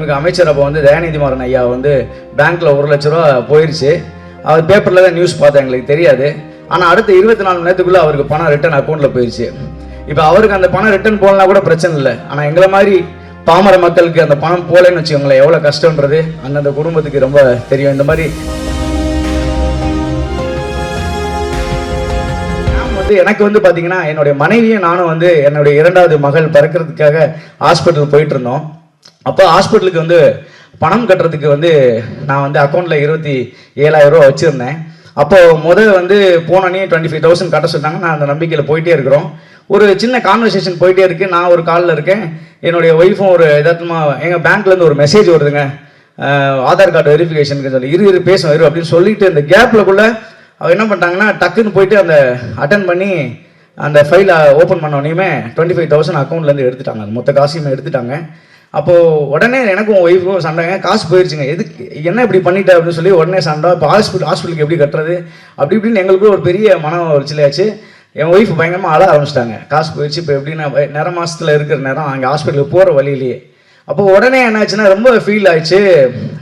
மாண்புமிகு அமைச்சர் அப்போ வந்து தயாநிதி மாறன் ஐயா வந்து பேங்க்ல ஒரு லட்ச ரூபா போயிருச்சு. அவர் பேப்பரில் தான் நியூஸ் பார்த்தேன் எங்களுக்கு தெரியாது. ஆனால் அடுத்த இருபத்தி நாலு மணி நேரத்துக்குள்ளே அவருக்கு பணம் ரிட்டர்ன் அக்கௌண்ட்டில் போயிருச்சு. இப்போ அவருக்கு அந்த பணம் ரிட்டர்ன் போகலனா கூட பிரச்சனை இல்லை. ஆனால் எங்களை மாதிரி பாமர மக்களுக்கு அந்த பணம் போகலன்னு வச்சுக்கோங்களேன் எவ்வளோ கஷ்டன்றது அந்தந்த குடும்பத்துக்கு ரொம்ப தெரியும். இந்த மாதிரி நான் வந்து எனக்கு வந்து பாத்தீங்கன்னா என்னுடைய மனைவியும் நானும் வந்து என்னுடைய இரண்டாவது மகள் பிறக்கிறதுக்காக ஹாஸ்பிட்டல் போயிட்டு இருந்தோம். அப்போ ஹாஸ்பிட்டலுக்கு வந்து பணம் கட்டுறதுக்கு வந்து நான் வந்து அக்கௌண்ட்டில் இருபத்தி ஏழாயிரம் ரூபா வச்சுருந்தேன். அப்போது முதல் வந்து போனோடனே டுவெண்ட்டி ஃபைவ் தௌசண்ட் கட்ட சொன்னாங்க. நான் அந்த நம்பிக்கையில் போயிட்டே இருக்கிறோம். ஒரு சின்ன கான்வர்சேஷன் போயிட்டே இருக்கு. நான் ஒரு காலில் இருக்கேன். என்னுடைய ஒய்ஃபும் ஒரு எதார்த்தமா எங்கள் பேங்க்லேருந்து ஒரு மெசேஜ் வருதுங்க. ஆதார் கார்டு வெரிஃபிகேஷனுக்கு சொல்லி இரு இரு பேசும் இரு அப்படின்னு சொல்லிட்டு இந்த கேப்லக்குள்ள அவர் என்ன பண்ணிட்டாங்கன்னா டக்குன்னு போயிட்டு அந்த அட்டன் பண்ணி அந்த ஃபைலை ஓப்பன் பண்ணோடனையுமே டுவெண்ட்டி ஃபைவ் தௌசண்ட் அக்கௌண்ட்லேருந்து எடுத்துட்டாங்க. மொத்த காசையுமே எடுத்துட்டாங்க. அப்போது உடனே எனக்கும் ஒய்ஃபும் சண்டைங்க. காசு போயிடுச்சுங்க எதுக்கு? என்ன இப்படி பண்ணிட்ட அப்படின்னு சொல்லி உடனே சண்டை. இப்போ ஹாஸ்பிட்டல் ஹாஸ்பிட்டலுக்கு எப்படி கட்டுறது? அப்படி இப்படின்னு எங்களுக்குள்ள ஒரு பெரிய மன உளைச்சலாச்சு. என் ஒய்ஃப் பயங்கரமாக அழ ஆரம்பிச்சிட்டாங்க. காசு போயிடுச்சு இப்போ எப்படின்னா நிற மாதத்தில் இருக்கிற நேரம் அங்கே ஹாஸ்பிட்டலுக்கு போகிற வழியிலேயே அப்போ உடனே என்னாச்சுன்னா ரொம்ப ஃபீல் ஆயிடுச்சு.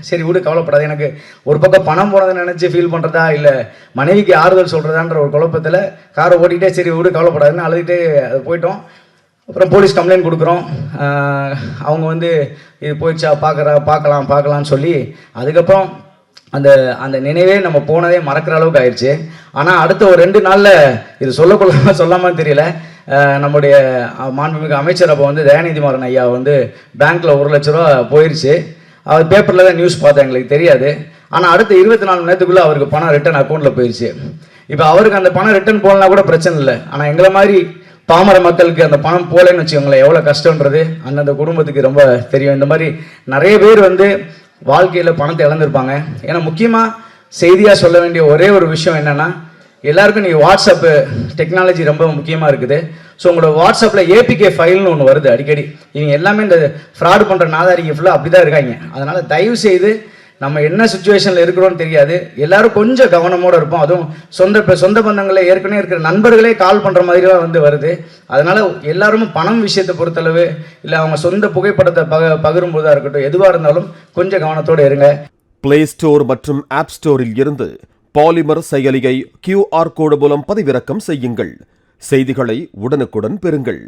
சரி விடு கவலைப்படாது. எனக்கு ஒரு பக்கம் பணம் போனதை நினச்சி ஃபீல் பண்ணுறதா இல்லை மனைவிக்கு ஆறுதல் சொல்கிறதான்ற ஒரு குழப்பத்தில் காரை ஓட்டிகிட்டே சரி விடு கவலைப்படாதுன்னு அழுதுகிட்டே அது போயிட்டோம். அப்புறம் போலீஸ் கம்ப்ளைண்ட் கொடுக்குறோம். அவங்க வந்து இது போயிடுச்சா பார்க்குறா பார்க்கலாம் பார்க்கலாம்னு சொல்லி அதுக்கப்புறம் அந்த அந்த நினைவே நம்ம போனதே மறக்கிற அளவுக்கு ஆயிடுச்சு. ஆனால் அடுத்த ஒரு ரெண்டு நாளில் இது சொல்லக்கொள்ள சொல்லாமல் தெரியல. நம்முடைய மாண்புமிகு அமைச்சர் அப்போ வந்து தயாநிதிமாறன் ஐயா வந்து பேங்க்கில் ஒரு லட்ச ரூபா போயிடுச்சு அவர் பேப்பரில் தான் நியூஸ் பார்த்தேன் எங்களுக்கு தெரியாது. ஆனால் அடுத்த இருபத்தி நாலு மணி நேரத்துக்குள்ளே அவருக்கு பணம் ரிட்டர்ன் அக்கௌண்ட்டில் போயிடுச்சு இப்போ அவருக்கு அந்த பணம் ரிட்டர்ன் போகலனா கூட பிரச்சனை இல்லை. ஆனால் எங்களை மாதிரி பாமர மக்களுக்கு அந்த பணம் போகலன்னு வச்சுக்கோங்களேன் எவ்வளோ கஷ்டன்றது அந்தந்த குடும்பத்துக்கு ரொம்ப தெரியும். இந்த மாதிரி நிறைய பேர் வந்து வாழ்க்கையில் பணத்தை இழந்திருப்பாங்க. ஏன்னா முக்கியமாக செய்தியாக சொல்ல வேண்டிய ஒரே ஒரு விஷயம் என்னன்னா எல்லாருக்கும் நீங்கள் வாட்ஸ்அப்பு டெக்னாலஜி ரொம்ப முக்கியமாக இருக்குது. ஸோ உங்களோட வாட்ஸ்அப்பில் ஏபிகே ஃபைல்னு ஒன்று வருது அடிக்கடி. இவங்க எல்லாமே இந்த ஃப்ராடு பண்ணுற நாதாரிங்க ஃபுல்லாக அப்படி தான் இருக்காங்க. அதனால் தயவு செய்து நம்ம என்ன சுச்சுவேஷனில் இருக்கிறோம்னு தெரியாது. எல்லாரும் கொஞ்சம் கவனமோடு இருப்போம். அதுவும் சொந்த இப்போ சொந்த பந்தங்களே ஏற்கனவே இருக்கிற நண்பர்களே கால் பண்ணுற மாதிரிலாம் வந்து வருது. அதனால் எல்லாரும் பணம் விஷயத்தை பொறுத்தளவு இல்லை அவங்க சொந்த புகைப்படத்தை பக பகிரும்போதாக இருக்கட்டும் எதுவாக இருந்தாலும் கொஞ்சம் கவனத்தோடு இருங்க. பிளே ஸ்டோர் மற்றும் ஆப் ஸ்டோரில் இருந்து பாலிமர் செயலியை கியூஆர் கோடு மூலம் பதிவிறக்கம் செய்யுங்கள். செய்திகளை உடனுக்குடன் பெறுங்கள்.